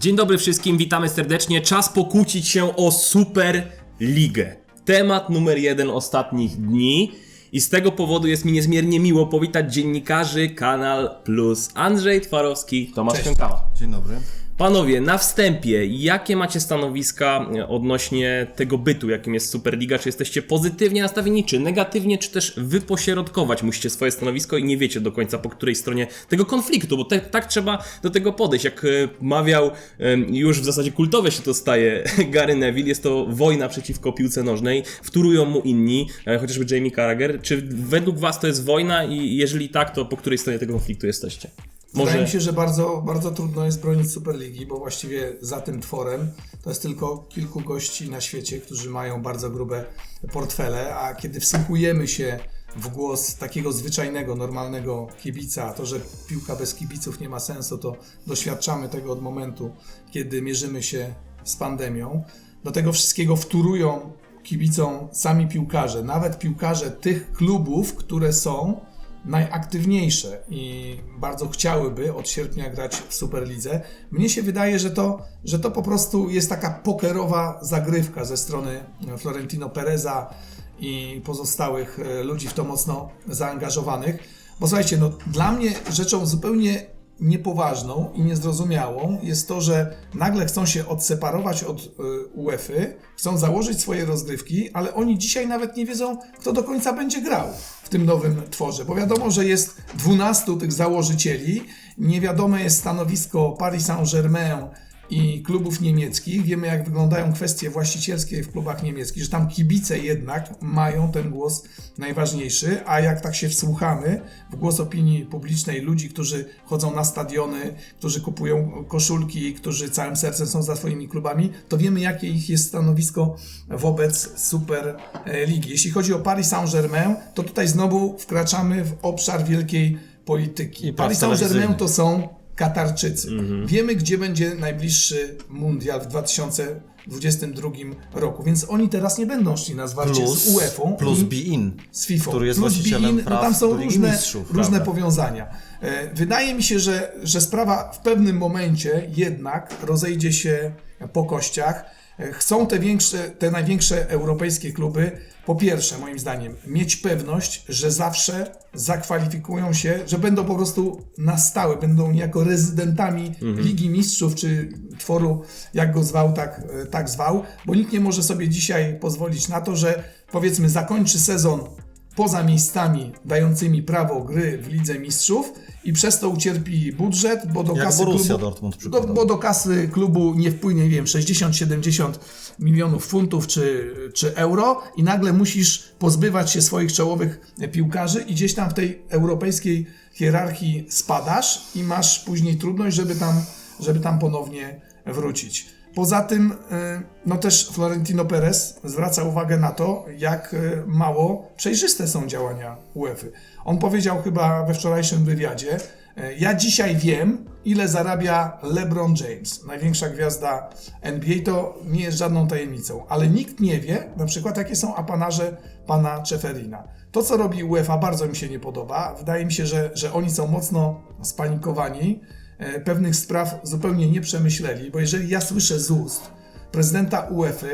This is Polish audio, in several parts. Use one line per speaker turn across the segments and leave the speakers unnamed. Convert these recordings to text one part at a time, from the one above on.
Dzień dobry wszystkim, witamy serdecznie. Czas pokłócić się o Super Ligę. Temat numer jeden ostatnich dni. I z tego powodu jest mi niezmiernie miło powitać dziennikarzy Kanal Plus. Andrzej Twarowski, Tomasz
Cześć.
Pękała.
Dzień dobry.
Panowie, na wstępie, jakie macie stanowiska e, odnośnie tego bytu, jakim jest Superliga? Czy jesteście pozytywnie nastawieni, czy negatywnie, czy też wypośrodkować musicie swoje stanowisko i nie wiecie do końca po której stronie tego konfliktu, bo te, tak trzeba do tego podejść. Jak e, mawiał, już w zasadzie kultowe się to staje Gary Neville, jest to wojna przeciwko piłce nożnej, wtórują mu inni, e, chociażby Jamie Carragher. Czy według was to jest wojna i jeżeli tak, to po której stronie tego konfliktu jesteście?
Wydaje mi się, że bardzo, bardzo trudno jest bronić Superligi, bo właściwie za tym tworem to jest tylko kilku gości na świecie, którzy mają bardzo grube portfele, a kiedy wsłuchujemy się w głos takiego zwyczajnego, normalnego kibica, to, że piłka bez kibiców nie ma sensu, to doświadczamy tego od momentu, kiedy mierzymy się z pandemią. Do tego wszystkiego wtórują kibicom sami piłkarze, nawet piłkarze tych klubów, które są najaktywniejsze i bardzo chciałyby od sierpnia grać w Superlidze. Mnie się wydaje, że to, że to po prostu jest taka pokerowa zagrywka ze strony Florentino Pereza i pozostałych e, ludzi w to mocno zaangażowanych. Bo słuchajcie, no, dla mnie rzeczą zupełnie niepoważną i niezrozumiałą jest to, że nagle chcą się odseparować od y, UEFA, chcą założyć swoje rozgrywki, ale oni dzisiaj nawet nie wiedzą, kto do końca będzie grał w tym nowym tworze, bo wiadomo, że jest 12 tych założycieli, nie wiadome jest stanowisko Paris Saint-Germain i klubów niemieckich. Wiemy, jak wyglądają kwestie właścicielskie w klubach niemieckich, że tam kibice jednak mają ten głos najważniejszy, a jak tak się wsłuchamy w głos opinii publicznej ludzi, którzy chodzą na stadiony, którzy kupują koszulki, którzy całym sercem są za swoimi klubami, to wiemy, jakie ich jest stanowisko wobec Super Ligi. Jeśli chodzi o Paris Saint-Germain, to tutaj znowu wkraczamy w obszar wielkiej polityki.
I
Paris Saint-Germain to są Katarczycy. Wiemy, gdzie będzie najbliższy mundial w 2022 roku, więc oni teraz nie będą szli na zwarcie
Plus,
z UEFA
plus
i
Be-In,
z FIFA.
który jest
plus
właścicielem
Be-in, no
praw
tam są różne,
Mistrzów,
różne
prawda?
powiązania. E, Wydaje mi się, że, że sprawa w pewnym momencie jednak rozejdzie się po kościach. Chcą te, większe, te największe europejskie kluby, po pierwsze, moim zdaniem, mieć pewność, że zawsze zakwalifikują się, że będą po prostu na stałe, będą niejako rezydentami Ligi Mistrzów, czy tworu, jak go zwał, tak, tak zwał, bo nikt nie może sobie dzisiaj pozwolić na to, że powiedzmy zakończy sezon poza miejscami dającymi prawo gry w Lidze Mistrzów i przez to ucierpi budżet, bo do
Jak
kasy
Borussia
klubu,
Dortmund
do, bo do kasy klubu nie wpłynie, nie wiem, 60-70 milionów funtów czy, czy euro i nagle musisz pozbywać się swoich czołowych piłkarzy i gdzieś tam w tej europejskiej hierarchii spadasz i masz później trudność, żeby tam, żeby tam ponownie wrócić. Poza tym, y, no też Florentino Perez zwraca uwagę na to, jak y, mało przejrzyste są działania UEFA. On powiedział chyba we wczorajszym wywiadzie, y, ja dzisiaj wiem, ile zarabia LeBron James, największa gwiazda NBA, to nie jest żadną tajemnicą, ale nikt nie wie, na przykład, jakie są apanarze pana Czeferina. To, co robi UEFA, bardzo mi się nie podoba. Wydaje mi się, że, że oni są mocno spanikowani, e, pewnych spraw zupełnie nie przemyśleli, bo jeżeli ja słyszę z ust prezydenta UEFA,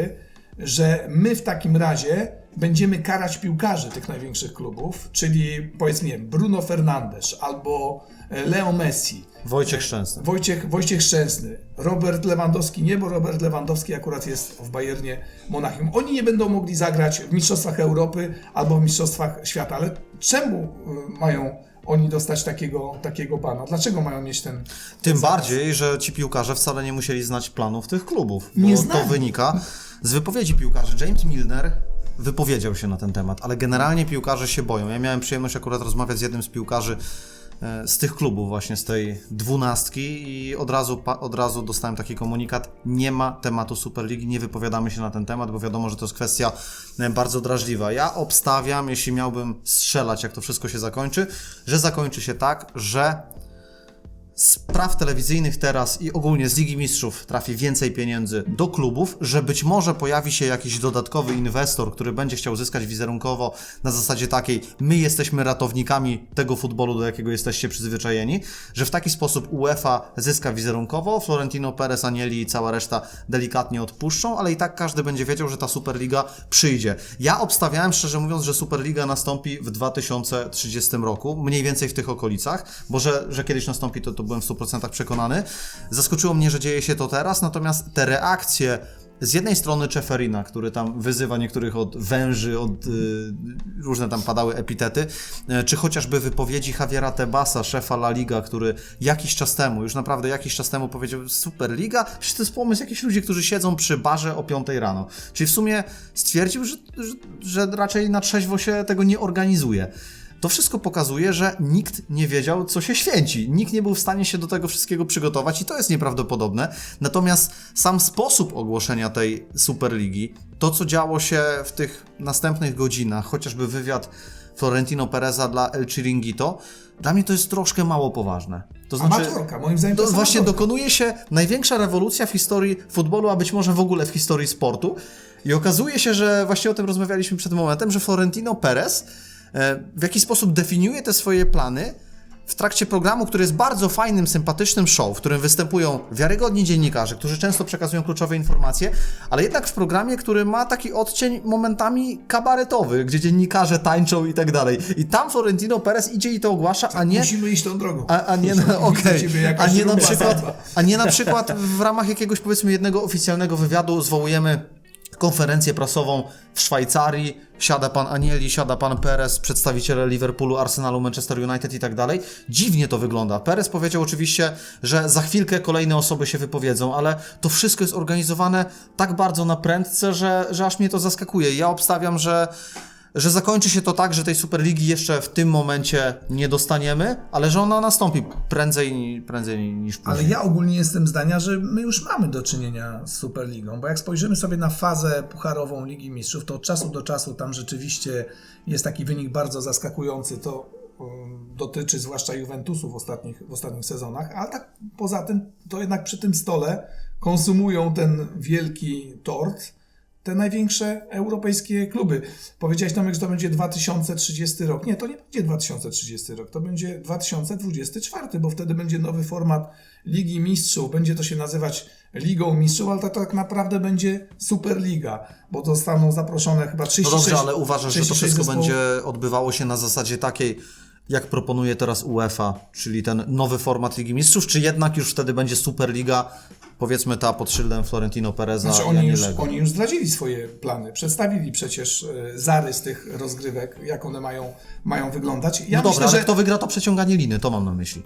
że my w takim razie będziemy karać piłkarzy tych największych klubów, czyli powiedzmy wiem, Bruno Fernandes albo e, Leo Messi,
Wojciech Szczęsny.
Wojciech, Wojciech Szczęsny, Robert Lewandowski nie, bo Robert Lewandowski akurat jest w Bayernie Monachium. Oni nie będą mogli zagrać w Mistrzostwach Europy albo w Mistrzostwach Świata, ale czemu y, mają oni dostać takiego, takiego bana? Dlaczego mają mieć ten...
Tym bardziej, że ci piłkarze wcale nie musieli znać planów tych klubów. Bo
Nie
to wynika z wypowiedzi piłkarzy. James Milner wypowiedział się na ten temat, ale generalnie piłkarze się boją. Ja miałem przyjemność akurat rozmawiać z jednym z piłkarzy z tych klubów, właśnie z tej dwunastki i od razu, od razu dostałem taki komunikat, nie ma tematu Superligi, nie wypowiadamy się na ten temat, bo wiadomo, że to jest kwestia e, bardzo drażliwa. Ja obstawiam, jeśli miałbym strzelać, jak to wszystko się zakończy, że zakończy się tak, że z praw telewizyjnych teraz i ogólnie z Ligi Mistrzów trafi więcej pieniędzy do klubów, że być może pojawi się jakiś dodatkowy inwestor, który będzie chciał zyskać wizerunkowo na zasadzie takiej, my jesteśmy ratownikami tego futbolu, do jakiego jesteście przyzwyczajeni, że w taki sposób UEFA zyska wizerunkowo, Florentino Perez, Anieli i cała reszta delikatnie odpuszczą, ale i tak każdy będzie wiedział, że ta Superliga przyjdzie. Ja obstawiałem, szczerze mówiąc, że Superliga nastąpi w 2030 roku, mniej więcej w tych okolicach, bo że, że kiedyś nastąpi, to, to byłem w 100% przekonany. Zaskoczyło mnie, że dzieje się to teraz, natomiast te reakcje z jednej strony Czeferina, który tam wyzywa niektórych od węży, od y, różne tam padały epitety, y, czy chociażby wypowiedzi Javiera Tebasa, szefa La Liga, który jakiś czas temu, już naprawdę jakiś czas temu powiedział Superliga, przecież to jest pomysł jakichś ludzi, którzy siedzą przy barze o 5 rano. Czyli w sumie stwierdził, że, że, że raczej na trzeźwo się tego nie organizuje. To wszystko pokazuje, że nikt nie wiedział, co się święci. Nikt nie był w stanie się do tego wszystkiego przygotować i to jest nieprawdopodobne. Natomiast sam sposób ogłoszenia tej Superligi, to co działo się w tych następnych godzinach, chociażby wywiad Florentino Pereza dla El Chiringuito, dla mnie to jest troszkę mało poważne. To
Amatorka, moim zdaniem to
to właśnie
amatorka.
dokonuje się największa rewolucja w historii futbolu, a być może w ogóle w historii sportu. I okazuje się, że właśnie o tym rozmawialiśmy przed momentem, że Florentino Perez w jakiś sposób definiuje te swoje plany w trakcie programu, który jest bardzo fajnym, sympatycznym show, w którym występują wiarygodni dziennikarze, którzy często przekazują kluczowe informacje, ale jednak w programie, który ma taki odcień momentami kabaretowy, gdzie dziennikarze tańczą i tak dalej. I tam Florentino Perez idzie i to ogłasza, a nie
Musimy iść tą drogą.
a, a nie, na,
ciebie
a nie na przykład, a nie na przykład w ramach jakiegoś powiedzmy jednego oficjalnego wywiadu zwołujemy konferencję prasową w Szwajcarii, siada pan Anieli, siada pan Perez, przedstawiciele Liverpoolu, Arsenalu, Manchester United i tak dalej. Dziwnie to wygląda. Perez powiedział oczywiście, że za chwilkę kolejne osoby się wypowiedzą, ale to wszystko jest organizowane tak bardzo na prędce, że, że aż mnie to zaskakuje. Ja obstawiam, że że zakończy się to tak, że tej Superligi jeszcze w tym momencie nie dostaniemy, ale że ona nastąpi prędzej, prędzej niż później.
Ale ja ogólnie jestem zdania, że my już mamy do czynienia z Superligą, bo jak spojrzymy sobie na fazę pucharową Ligi Mistrzów, to od czasu do czasu tam rzeczywiście jest taki wynik bardzo zaskakujący. To um, dotyczy zwłaszcza Juventusu w ostatnich, w ostatnich sezonach, ale tak poza tym, to jednak przy tym stole konsumują ten wielki tort te największe europejskie kluby. Powiedziałeś Tomek, że to będzie 2030 rok. Nie, to nie będzie 2030 rok, to będzie 2024, bo wtedy będzie nowy format Ligi Mistrzów. Będzie to się nazywać Ligą Mistrzów, ale to tak naprawdę będzie Superliga, bo zostaną zaproszone chyba
No
36
dobrze, ale uważasz, że to
36
wszystko
zespołów.
będzie odbywało się na zasadzie takiej, jak proponuje teraz UEFA, czyli ten nowy format Ligi Mistrzów, czy jednak już wtedy będzie Superliga, powiedzmy ta pod szyldem Florentino Pereza
Znaczy oni już, oni już zdradzili swoje plany, przedstawili przecież e, zarys tych rozgrywek, jak one mają, mają wyglądać. Ja
No dobra,
myślę,
ale
że
kto wygra to przeciąganie liny, to mam na myśli.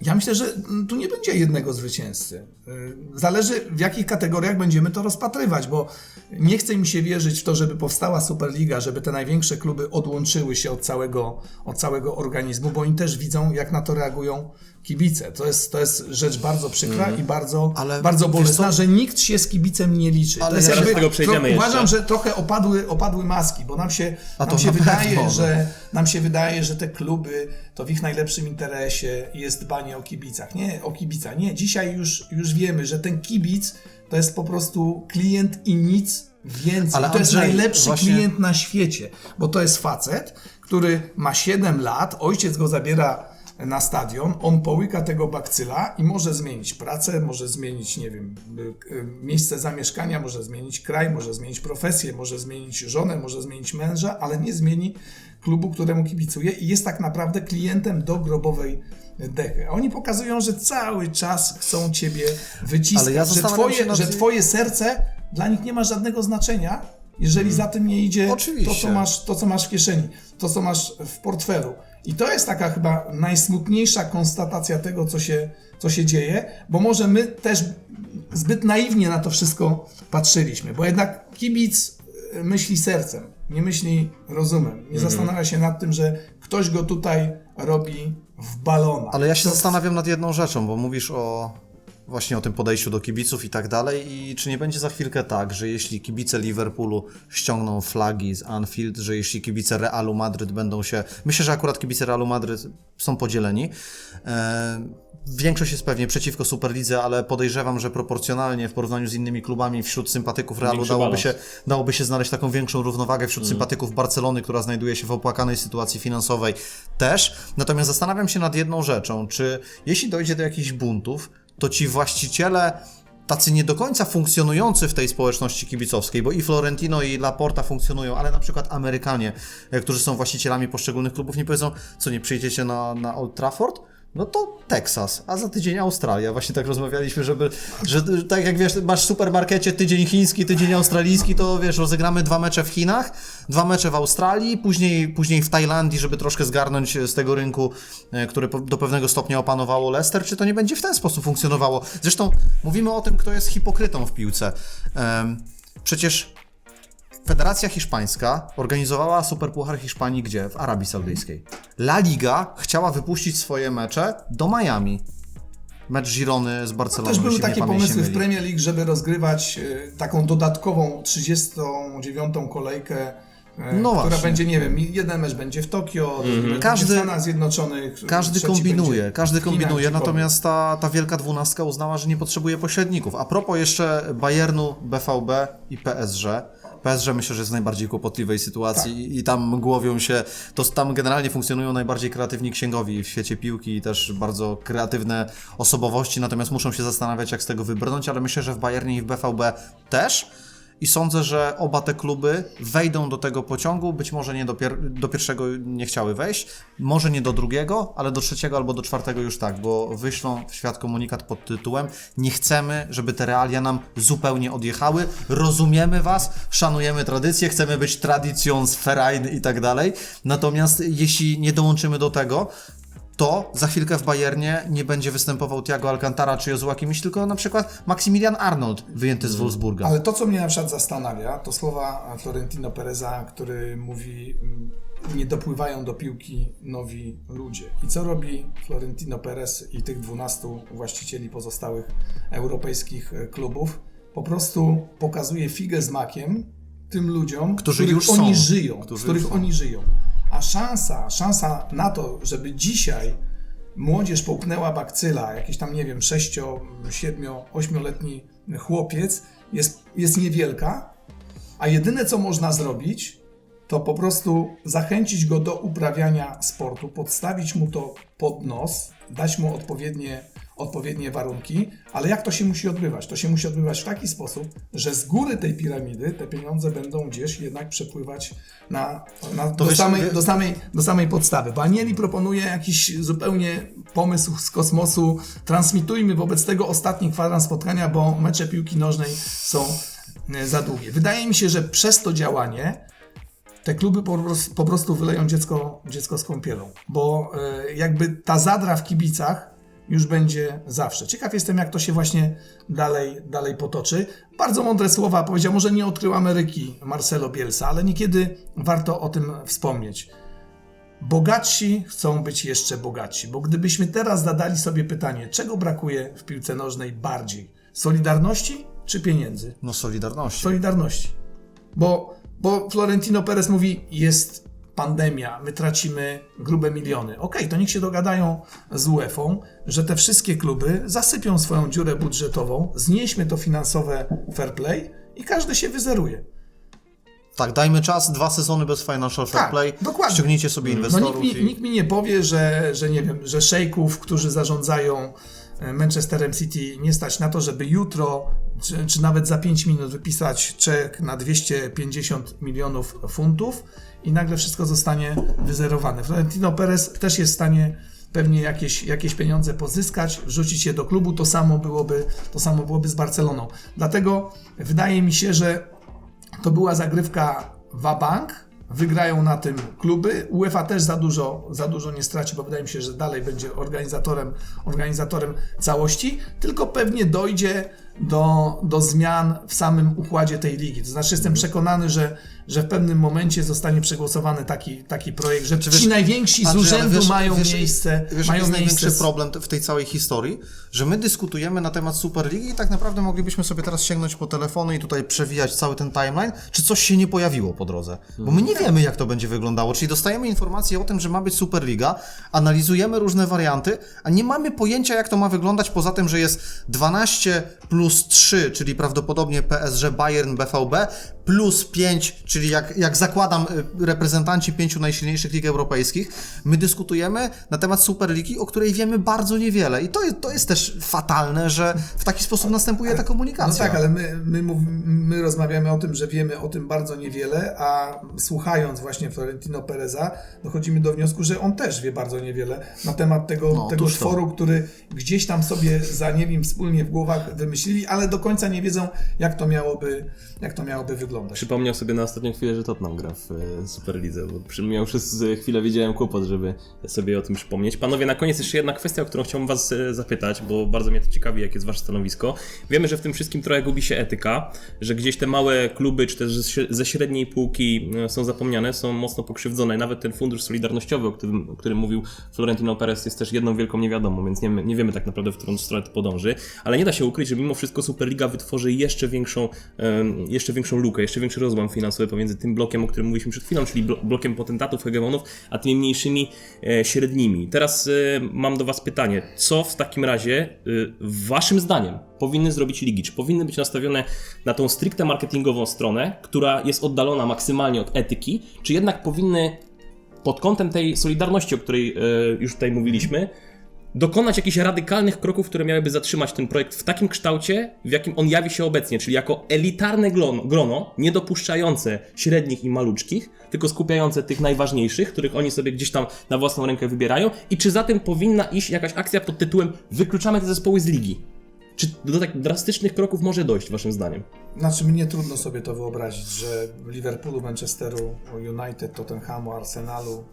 Ja myślę, że tu nie będzie jednego zwycięzcy. Y, Zależy w jakich kategoriach będziemy to rozpatrywać, bo nie chce mi się wierzyć w to, żeby powstała Superliga, żeby te największe kluby odłączyły się od całego, od całego organizmu, bo oni też widzą, jak na to reagują kibice. To jest, to jest rzecz bardzo przykra i bardzo.
Ale
bardzo bolesna, że nikt się z kibicem nie liczy.
Ale
to jest jakby,
tego przejdziemy
tro- Uważam, że trochę opadły, opadły maski, bo nam się,
A
nam się wydaje, że nam się wydaje, że te kluby to w ich najlepszym interesie jest dbanie o kibicach. Nie, o kibica. Nie, dzisiaj już, już wiemy, że ten kibic to jest po prostu klient i nic więcej.
Ale
to jest najlepszy
właśnie-
klient na świecie, bo to jest facet, który ma 7 lat, ojciec go zabiera na stadion, on połyka tego bakcyla i może zmienić pracę, może zmienić, nie wiem, y, y, miejsce zamieszkania, może zmienić kraj, może zmienić profesję, może zmienić żonę, może zmienić męża, ale nie zmieni klubu, któremu kibicuje i jest tak naprawdę klientem do grobowej dechy. A Oni pokazują, że cały czas chcą ciebie wyciskać,
ja
że, twoje,
nad-
że twoje serce dla nich nie ma żadnego znaczenia, jeżeli za tym nie idzie to co, masz, to, co masz w kieszeni, to, co masz w portfelu. I to jest taka chyba najsmutniejsza konstatacja tego, co się, co się dzieje, bo może my też zbyt naiwnie na to wszystko patrzyliśmy, bo jednak kibic y, myśli sercem, nie myśli rozumem. Nie
Mhm.
zastanawia się nad tym, że ktoś go tutaj robi w balona.
Ale ja się
To-
zastanawiam nad jedną rzeczą, bo mówisz o właśnie o tym podejściu do kibiców i tak dalej. I czy nie będzie za chwilkę tak, że jeśli kibice Liverpoolu ściągną flagi z Anfield, że jeśli kibice Realu Madryt będą się. Myślę, że akurat kibice Realu Madryt są podzieleni. E, Większość jest pewnie przeciwko Superlidze, ale podejrzewam, że proporcjonalnie w porównaniu z innymi klubami wśród sympatyków Realu
Większy
dałoby
balans.
się, dałoby się znaleźć taką większą równowagę wśród
Mm.
sympatyków Barcelony, która znajduje się w opłakanej sytuacji finansowej też. Natomiast zastanawiam się nad jedną rzeczą, czy jeśli dojdzie do jakichś buntów, to ci właściciele tacy nie do końca funkcjonujący w tej społeczności kibicowskiej, bo i Florentino i Laporta funkcjonują, ale na przykład Amerykanie, e, którzy są właścicielami poszczególnych klubów, nie powiedzą, co nie przyjdziecie na, na Old Trafford? No to Teksas, a za tydzień Australia. Właśnie tak rozmawialiśmy, żeby, że tak jak wiesz, masz w supermarkecie tydzień chiński, tydzień australijski, to wiesz, rozegramy dwa mecze w Chinach, dwa mecze w Australii, później, później w Tajlandii, żeby troszkę zgarnąć z tego rynku, e, który do pewnego stopnia opanowało Leicester, czy to nie będzie w ten sposób funkcjonowało? Zresztą mówimy o tym, kto jest hipokrytą w piłce. Przecież Federacja Hiszpańska organizowała Superpuchar Hiszpanii gdzie? W Arabii Saudyjskiej. La Liga chciała wypuścić swoje mecze do Miami. Mecz Girony z Barceloną.
Też były takie pomysły w. Premier League, żeby rozgrywać e, taką dodatkową 39. kolejkę, e,
No
która
właśnie.
będzie, nie wiem, jeden mecz będzie w Tokio, drugi będzie
Każdy-
w Stanach Zjednoczonych.
Każdy kombinuje, każdy
Chinach
kombinuje,
kogoś.
natomiast ta, ta wielka dwunastka uznała, że nie potrzebuje pośredników. A propos jeszcze Bayernu, BVB i PSG. PSG myślę, że jest w najbardziej kłopotliwej sytuacji
Tak.
i, i tam głowią się, to tam generalnie funkcjonują najbardziej kreatywni księgowi w świecie piłki i też bardzo kreatywne osobowości, natomiast muszą się zastanawiać, jak z tego wybrnąć, ale myślę, że w Bayernie i w BVB też. I sądzę, że oba te kluby wejdą do tego pociągu. Być może nie do, pier- do pierwszego nie chciały wejść, może nie do drugiego, ale do trzeciego albo do czwartego już tak, bo wyślą w świat komunikat pod tytułem Nie chcemy, żeby te realia nam zupełnie odjechały. Rozumiemy Was, szanujemy tradycję, chcemy być tradycją Verein i tak dalej. Natomiast jeśli nie dołączymy do tego, to za chwilkę w Bayernie nie będzie występował Thiago Alcantara czy Jozua Kimmich, tylko na przykład Maximilian Arnold wyjęty z Wolfsburga.
Ale to, co mnie na przykład zastanawia, to słowa Florentino Pereza, który mówi, mm, nie dopływają do piłki nowi ludzie. I co robi Florentino Perez i tych 12 właścicieli pozostałych europejskich e, klubów? Po prostu pokazuje figę z makiem tym ludziom,
Którzy
których
już
oni
są.
żyją,
Którzy
z których oni żyją. A szansa, szansa na to, żeby dzisiaj młodzież połknęła bakcyla, jakiś tam, nie wiem, 6, 7, 8-letni chłopiec, jest, jest niewielka, a jedyne co można zrobić, to po prostu zachęcić go do uprawiania sportu, podstawić mu to pod nos, dać mu odpowiednie, odpowiednie warunki, ale jak to się musi odbywać? To się musi odbywać w taki sposób, że z góry tej piramidy te pieniądze będą gdzieś jednak przepływać na, na, do,
wiesz,
samej, do, samej, do samej podstawy. Bo Anieli proponuje jakiś zupełnie pomysł z kosmosu. Transmitujmy wobec tego ostatni kwadrans spotkania, bo mecze piłki nożnej są e, za długie. Wydaje mi się, że przez to działanie te kluby po prostu, po prostu wyleją dziecko, dziecko z kąpielą, bo e, jakby ta zadra w kibicach już będzie zawsze. Ciekaw jestem, jak to się właśnie dalej, dalej potoczy. Bardzo mądre słowa powiedział, może nie odkrył Ameryki Marcelo Bielsa, ale niekiedy warto o tym wspomnieć. Bogatsi chcą być jeszcze bogatsi, bo gdybyśmy teraz zadali sobie pytanie, czego brakuje w piłce nożnej bardziej? Solidarności czy pieniędzy?
No Solidarności.
Solidarności. Bo, bo Florentino Perez mówi, jest pandemia, my tracimy grube miliony. Okej, to niech się dogadają z UEFA, że te wszystkie kluby zasypią swoją dziurę budżetową, znieśmy to finansowe fair play i każdy się wyzeruje.
Tak, dajmy czas, dwa sezony bez financial fair
Tak,
play.
dokładnie.
Ściągnijcie sobie
No
inwestorów.
nikt mi,
i...
nikt mi nie powie, że, że nie wiem, że szejków, którzy zarządzają e, Manchesterem City nie stać na to, żeby jutro, czy, czy nawet za 5 minut wypisać czek na 250 milionów funtów i nagle wszystko zostanie wyzerowane. Florentino Perez też jest w stanie pewnie jakieś, jakieś pieniądze pozyskać, wrzucić je do klubu, to samo byłoby, to samo byłoby z Barceloną. Dlatego wydaje mi się, że to była zagrywka Wabank. Wygrają na tym kluby. UEFA też za dużo, za dużo nie straci, bo wydaje mi się, że dalej będzie organizatorem, organizatorem całości. Tylko pewnie dojdzie do, do zmian w samym układzie tej ligi. To znaczy jestem przekonany, że, że w pewnym momencie zostanie przegłosowany taki, taki projekt, że ci
wiesz,
najwięksi z urzędu
wiesz-
mają
wiesz,
miejsce,
Wiesz,
mają
jest największy
z-
problem w tej całej historii? Że my dyskutujemy na temat Superligi i tak naprawdę moglibyśmy sobie teraz sięgnąć po telefony i tutaj przewijać cały ten timeline, czy coś się nie pojawiło po drodze. Bo my nie wiemy, jak to będzie wyglądało. Czyli dostajemy informację o tym, że ma być Superliga, analizujemy różne warianty, a nie mamy pojęcia, jak to ma wyglądać, poza tym, że jest 12 plus 3, czyli prawdopodobnie PSG, Bayern, BVB, plus 5, czyli jak, jak zakładam y, reprezentanci pięciu najsilniejszych lig europejskich, my dyskutujemy na temat Superligi, o której wiemy bardzo niewiele. I to jest, to jest też fatalne, że w taki sposób następuje ta komunikacja.
No tak, ale my, my, mów, my rozmawiamy o tym, że wiemy o tym bardzo niewiele, a słuchając właśnie Florentino Pereza, dochodzimy do wniosku, że on też wie bardzo niewiele na temat tego,
No,
tego tworu, który gdzieś tam sobie za nie wiem wspólnie w głowach wymyślili, ale do końca nie wiedzą, jak to miałoby, jak to miałoby wyglądać.
Przypomniał sobie na ostatnią chwilę, że Tottenham gra w e, Superlidze, bo przy, miał przez e, chwilę wiedziałem kłopot, żeby sobie o tym przypomnieć. Panowie, na koniec jeszcze jedna kwestia, o którą chciałbym was e, zapytać, bo bardzo mnie to ciekawi, jakie jest wasze stanowisko. Wiemy, że w tym wszystkim trochę gubi się etyka, że gdzieś te małe kluby, czy też ze- średniej półki są zapomniane, są mocno pokrzywdzone. Nawet ten fundusz solidarnościowy, o którym, o którym mówił Florentino Perez, jest też jedną wielką niewiadomą, więc nie, nie wiemy tak naprawdę, w którą stronę to podąży. Ale nie da się ukryć, że mimo wszystko Superliga wytworzy jeszcze większą, jeszcze większą lukę, jeszcze większy rozłam finansowy pomiędzy tym blokiem, o którym mówiliśmy przed chwilą, czyli blo- blokiem potentatów, hegemonów, a tymi mniejszymi e, średnimi. Teraz e, mam do Was pytanie, co w takim razie, e, Waszym zdaniem, powinny zrobić ligi? Czy powinny być nastawione na tą stricte marketingową stronę, która jest oddalona maksymalnie od etyki, czy jednak powinny pod kątem tej solidarności, o której już tutaj mówiliśmy, dokonać jakichś radykalnych kroków, które miałyby zatrzymać ten projekt w takim kształcie, w jakim on jawi się obecnie, czyli jako elitarne grono, grono nie dopuszczające średnich i maluczkich, tylko skupiające tych najważniejszych, których oni sobie gdzieś tam na własną rękę wybierają i czy za tym powinna iść jakaś akcja pod tytułem wykluczamy te zespoły z ligi? Czy do tak drastycznych kroków może dojść, waszym zdaniem?
Znaczy mnie trudno sobie to wyobrazić, że Liverpoolu, Manchesteru, United, Tottenhamu, Arsenalu,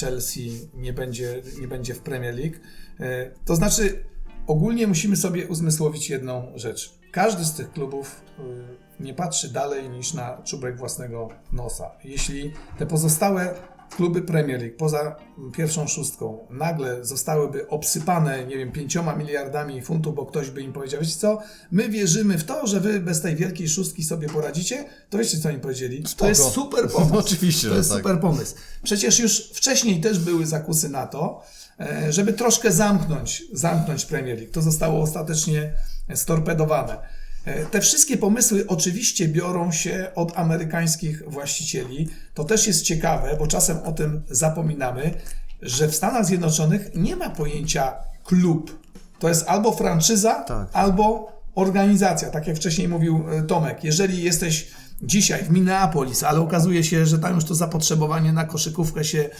Chelsea nie będzie, nie będzie w Premier League. E, To znaczy ogólnie musimy sobie uzmysłowić jedną rzecz. Każdy z tych klubów y, nie patrzy dalej niż na czubek własnego nosa. Jeśli te pozostałe kluby Premier League poza pierwszą szóstką nagle zostałyby obsypane, nie wiem, pięcioma miliardami funtów, bo ktoś by im powiedział, wiecie co, my wierzymy w to, że wy bez tej wielkiej szóstki sobie poradzicie, to wiecie co oni powiedzieli?
Spoko.
To jest super pomysł.
No oczywiście,
To jest
tak.
super pomysł. Przecież już wcześniej też były zakusy na to, e, żeby troszkę zamknąć, zamknąć Premier League. To zostało ostatecznie storpedowane. E, Te wszystkie pomysły oczywiście biorą się od amerykańskich właścicieli. To też jest ciekawe, bo czasem o tym zapominamy, że w Stanach Zjednoczonych nie ma pojęcia klub. To jest albo franczyza,
Tak.
albo organizacja, tak jak wcześniej mówił e, Tomek. Jeżeli jesteś dzisiaj w Minneapolis, ale okazuje się, że tam już to zapotrzebowanie na koszykówkę się,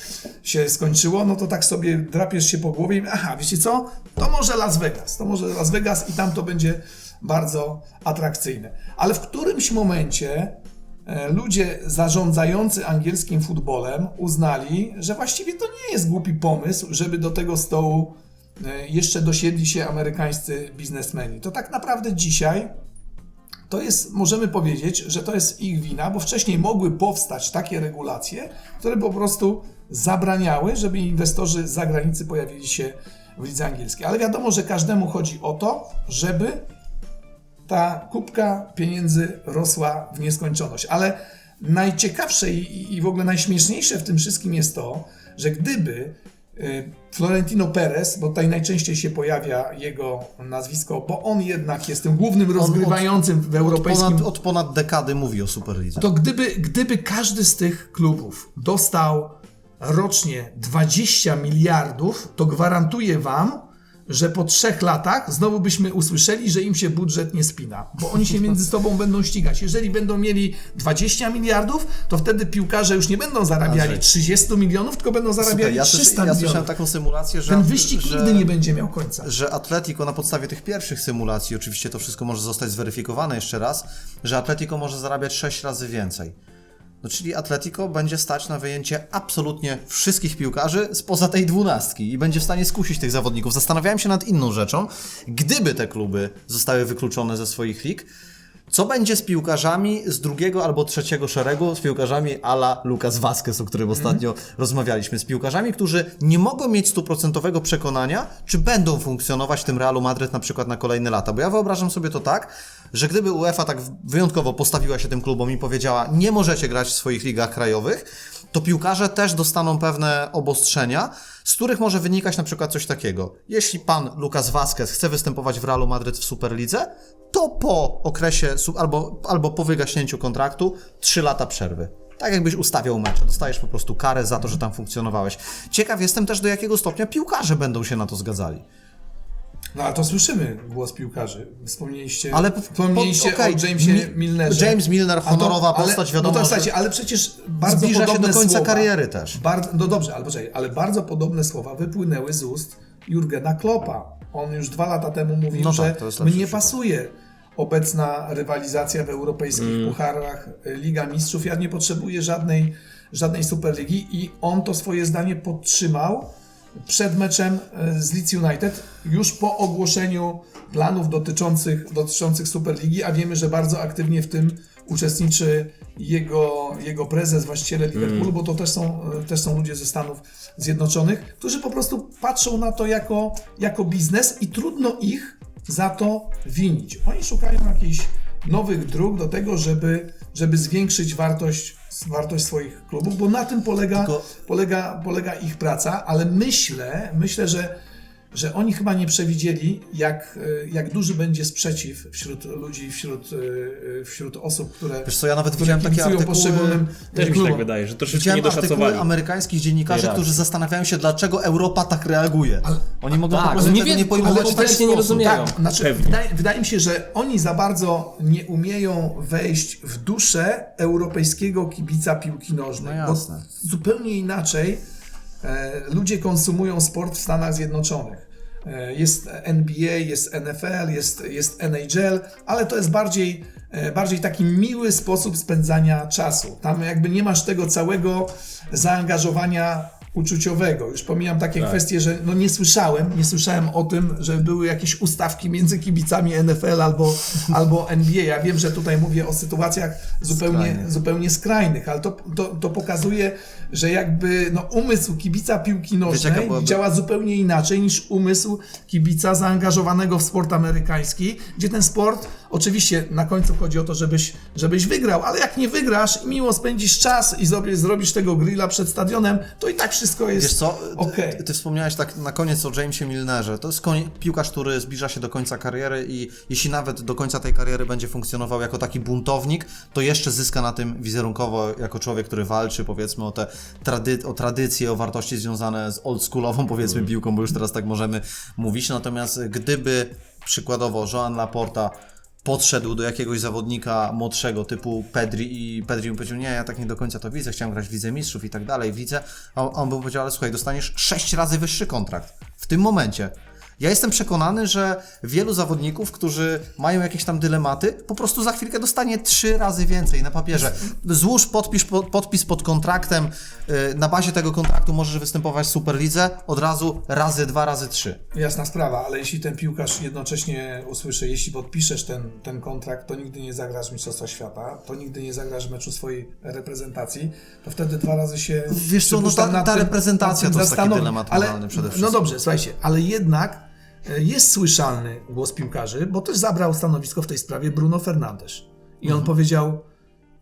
się skończyło, no to tak sobie drapiesz się po głowie i aha, wiecie co? To może Las Vegas, to może Las Vegas i tam to będzie bardzo atrakcyjne. Ale w którymś momencie e, ludzie zarządzający angielskim futbolem uznali, że właściwie to nie jest głupi pomysł, żeby do tego stołu e, jeszcze dosiedli się amerykańscy biznesmeni. To tak naprawdę dzisiaj to jest, możemy powiedzieć, że to jest ich wina, bo wcześniej mogły powstać takie regulacje, które po prostu zabraniały, żeby inwestorzy z zagranicy pojawili się w lidze angielskiej. Ale wiadomo, że każdemu chodzi o to, żeby ta kubka pieniędzy rosła w nieskończoność. Ale najciekawsze i, i w ogóle najśmieszniejsze w tym wszystkim jest to, że gdyby Florentino Perez, bo tutaj najczęściej się pojawia jego nazwisko, bo on jednak jest tym głównym rozgrywającym w europejskim
Ponad, od ponad dekady mówi o Superlidze.
to gdyby, gdyby każdy z tych klubów dostał rocznie 20 miliardów, to gwarantuję Wam, że po trzech latach znowu byśmy usłyszeli, że im się budżet nie spina, bo oni się między sobą będą ścigać. Jeżeli będą mieli 20 miliardów, to wtedy piłkarze już nie będą zarabiali
Andrzej.
30 milionów, tylko będą zarabiali
Słuchaj, ja,
300
słysz, ja
milionów.
słyszałem taką symulację, że...
Ten wyścig
że...
nigdy nie będzie miał końca.
że Atletico na podstawie tych pierwszych symulacji, oczywiście to wszystko może zostać zweryfikowane jeszcze raz, że Atletico może zarabiać 6 razy więcej. No, czyli Atletico będzie stać na wyjęcie absolutnie wszystkich piłkarzy spoza tej dwunastki i będzie w stanie skusić tych zawodników. Zastanawiałem się nad inną rzeczą. Gdyby te kluby zostały wykluczone ze swoich lig, co będzie z piłkarzami z drugiego albo trzeciego szeregu, z piłkarzami ala Lucas Vazquez, o którym ostatnio rozmawialiśmy, z piłkarzami, którzy nie mogą mieć stuprocentowego przekonania, czy będą funkcjonować w tym Realu Madryt na przykład na kolejne lata. Bo ja wyobrażam sobie to tak, że gdyby UEFA tak wyjątkowo postawiła się tym klubom i powiedziała, nie możecie grać w swoich ligach krajowych, to piłkarze też dostaną pewne obostrzenia, z których może wynikać na przykład coś takiego. Jeśli pan Lucas Vazquez chce występować w Realu Madryt w Superlidze, to po okresie albo, albo po wygaśnięciu kontraktu 3 lata przerwy. Tak jakbyś ustawiał mecz, dostajesz po prostu karę za to, że tam funkcjonowałeś. Ciekaw jestem też, do jakiego stopnia piłkarze będą się na to zgadzali.
No a to słyszymy głos piłkarzy. Wspomnieliście,
Ale po-
wspomnieliście
po- okej,
o Jamesie
Mi-
Milnerze.
James Milner,
A to-
honorowa
ale-
postać, wiadomo,
No to
że
słuchajcie, ale przecież bardzo
zbliża się do końca
słowa,
kariery też.
Bardzo, no dobrze, ale poczekaj, ale bardzo podobne słowa wypłynęły z ust Jurgena Kloppa. On już dwa lata temu mówił,
No tak,
że
to
mnie pasuje obecna rywalizacja w europejskich
Mm.
pucharach, y, Liga Mistrzów. Ja nie potrzebuję żadnej, żadnej Superligi i on to swoje zdanie podtrzymał przed meczem e, z Leeds United, już po ogłoszeniu planów dotyczących, dotyczących Superligi, a wiemy, że bardzo aktywnie w tym uczestniczy jego, jego prezes, właściciele Liverpoolu, bo to też są, e, też są ludzie ze Stanów Zjednoczonych, którzy po prostu patrzą na to jako, jako biznes i trudno ich za to winić. Oni szukają jakichś nowych dróg do tego, żeby, żeby zwiększyć wartość, wartość swoich klubów, bo na tym polega,
Tylko-
polega, polega ich praca, ale myślę, myślę, że, że oni chyba nie przewidzieli, jak, e, jak duży będzie sprzeciw wśród ludzi, wśród, e, wśród osób, które,
Wiesz co, ja nawet widziałem takie artykuły...
poszczególnym
Też mi się tak wydaje, że troszeczkę
Widziałem
nie
artykuły amerykańskich dziennikarzy, którzy zastanawiają się, dlaczego Europa tak reaguje. Oni mogą
tak,
po prostu
nie
tego
wie-
nie pojmować
ale prostu nie
sposób.
rozumieją.
Tak, znaczy,
Pewnie.
wydaje, wydaje mi się, że oni za bardzo nie umieją wejść w duszę europejskiego kibica piłki nożnej.
No jasne.
Bo zupełnie inaczej e, ludzie konsumują sport w Stanach Zjednoczonych. E, jest NBA, jest NFL, jest, jest NHL, ale to jest bardziej, e, bardziej taki miły sposób spędzania czasu. Tam jakby nie masz tego całego zaangażowania uczuciowego. Już pomijam takie kwestie, że no nie słyszałem, nie słyszałem o tym, że były jakieś ustawki między kibicami NFL albo, albo NBA. Ja wiem, że tutaj mówię o sytuacjach zupełnie
Skrajnych.
zupełnie skrajnych, ale to, to, to pokazuje, że jakby no, umysł kibica piłki nożnej
byłaby-
działa zupełnie inaczej niż umysł kibica zaangażowanego w sport amerykański, gdzie ten sport, oczywiście na końcu chodzi o to, żebyś, żebyś wygrał, ale jak nie wygrasz i miło spędzisz czas i zrobisz, zrobisz tego grilla przed stadionem, to i tak wszystko jest
Wiesz co,
okej.
ty, ty wspomniałeś tak na koniec o Jamesie Milnerze. To jest koń, piłkarz, który zbliża się do końca kariery i jeśli nawet do końca tej kariery będzie funkcjonował jako taki buntownik, to jeszcze zyska na tym wizerunkowo jako człowiek, który walczy powiedzmy o te trady, o tradycje, o wartości związane z oldschoolową powiedzmy piłką, bo już teraz tak możemy mówić. Natomiast gdyby przykładowo Joan Laporta podszedł do jakiegoś zawodnika młodszego typu Pedri i Pedri mu powiedział, nie, ja tak nie do końca to widzę, chciałem grać w Lidze Mistrzów i tak dalej, widzę, a on by powiedział, ale słuchaj, dostaniesz sześć razy wyższy kontrakt w tym momencie. Ja jestem przekonany, że wielu zawodników, którzy mają jakieś tam dylematy, po prostu za chwilkę dostanie trzy razy więcej na papierze. Złóż podpis, pod, podpis pod kontraktem, yy, na bazie tego kontraktu możesz występować w Superlidze, od razu razy dwa, razy trzy.
Jasna sprawa, ale jeśli ten piłkarz jednocześnie usłyszy, jeśli podpiszesz ten, ten kontrakt, to nigdy nie zagrasz Mistrzostwa Świata, to nigdy nie zagrasz meczu swojej reprezentacji, to wtedy dwa razy się
Wiesz co, no ta- ta reprezentacja to jest taki dylemat
ale,
przede
No
wszystkim.
dobrze, słuchajcie, ale jednak jest słyszalny głos piłkarzy, bo też zabrał stanowisko w tej sprawie Bruno Fernandes. I
Mhm.
on powiedział,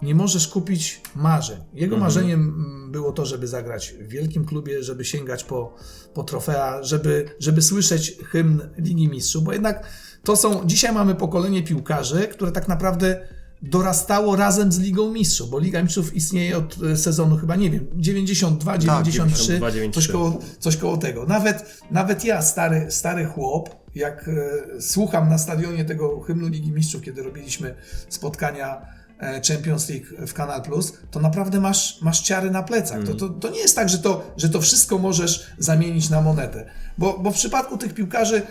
nie możesz kupić marzeń. Jego
Mhm.
marzeniem mm, było to, żeby zagrać w wielkim klubie, żeby sięgać po, po trofea, żeby, żeby słyszeć hymn Ligi Mistrzów, bo jednak to są, dzisiaj mamy pokolenie piłkarzy, które tak naprawdę dorastało razem z Ligą Mistrzów, bo Liga Mistrzów istnieje od e, sezonu chyba, nie wiem, 92, 93,
92,
coś
93.
koło, coś koło tego. Nawet, nawet ja, stary, stary chłop, jak e, słucham na stadionie tego hymnu Ligi Mistrzów, kiedy robiliśmy spotkania e, Champions League w Kanal Plus, to naprawdę masz, masz ciary na plecach. To, to, to nie jest tak, że to, że to wszystko możesz zamienić na monetę. Bo, bo w przypadku tych piłkarzy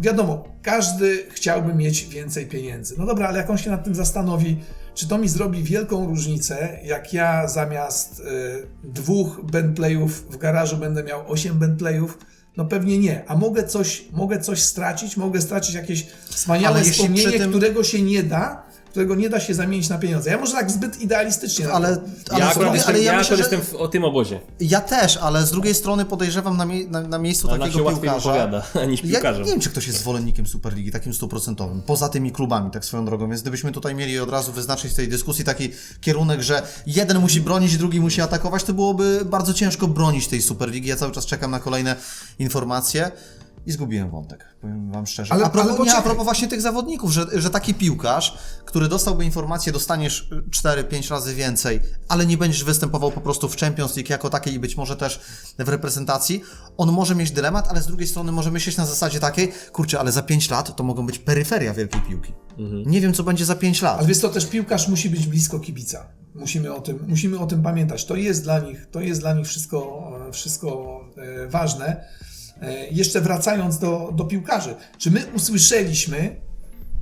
wiadomo, każdy chciałby mieć więcej pieniędzy. No dobra, ale jak on się nad tym zastanowi, Czy to mi zrobi wielką różnicę, jak ja zamiast y, dwóch bandplayów w garażu będę miał 8 bandplayów? No pewnie nie. A mogę coś, mogę coś stracić, mogę stracić jakieś wspaniałe
Ale
wspomnienie,
tym-
którego się nie da, którego nie da się zamienić na pieniądze. Ja może tak zbyt idealistycznie
Ale, ale,
ja
drugiej,
jestem,
ale ja,
ja
myślę,
jestem w, o tym obozie.
ja też, ale z drugiej strony podejrzewam na, mie- na, na miejscu
Ale się
takiego
łatwiej
piłkarza.
niż
Ja nie wiem, czy ktoś jest zwolennikiem Superligi, takim stuprocentowym, poza tymi klubami, tak swoją drogą. Więc gdybyśmy tutaj mieli od razu wyznaczyć w tej dyskusji taki kierunek, że jeden musi bronić, drugi musi atakować, to byłoby bardzo ciężko bronić tej Superligi. Ja cały czas czekam na kolejne informacje. I zgubiłem wątek, powiem wam szczerze.
Ale-
a, propos,
ale
nie, a propos właśnie tych zawodników, że, że taki piłkarz, który dostałby informację, dostaniesz 4-5 razy więcej, ale nie będziesz występował po prostu w Champions League jako takiej i być może też w reprezentacji, on może mieć dylemat, ale z drugiej strony może myśleć na zasadzie takiej, kurczę, ale za 5 lat to mogą być peryferia wielkiej piłki. Nie wiem, co będzie za 5 lat.
Ale wiesz to też piłkarz musi być blisko kibica. Musimy o tym, musimy o tym pamiętać. To jest dla nich, to jest dla nich wszystko, e, wszystko e, ważne. E, Jeszcze wracając do, do piłkarzy. Czy my usłyszeliśmy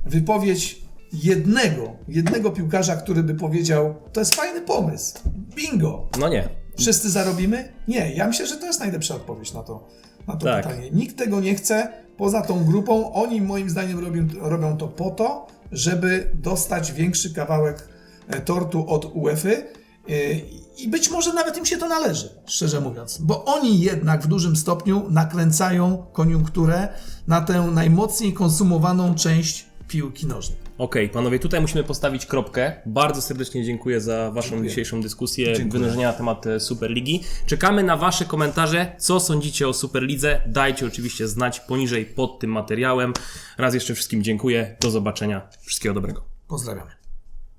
wypowiedź jednego, jednego piłkarza, który by powiedział, to jest fajny pomysł, bingo,
No nie.
wszyscy zarobimy? Nie, ja myślę, że to jest najlepsza odpowiedź na to, na to
Tak.
pytanie. Nikt tego nie chce poza tą grupą. Oni moim zdaniem robią, robią to po to, żeby dostać większy kawałek e, tortu od UEFA. E, I być może nawet im się to należy, szczerze mówiąc, bo oni jednak w dużym stopniu nakręcają koniunkturę na tę najmocniej konsumowaną część piłki nożnej.
Okej, panowie, tutaj musimy postawić kropkę. Bardzo serdecznie dziękuję za waszą
Dziękuję.
dzisiejszą dyskusję,
Dziękuję.
wynurzenia na temat e, Superligi. Czekamy na wasze komentarze, co sądzicie o Superlidze. Dajcie oczywiście znać poniżej pod tym materiałem. Raz jeszcze wszystkim dziękuję. Do zobaczenia. Wszystkiego dobrego.
Pozdrawiamy.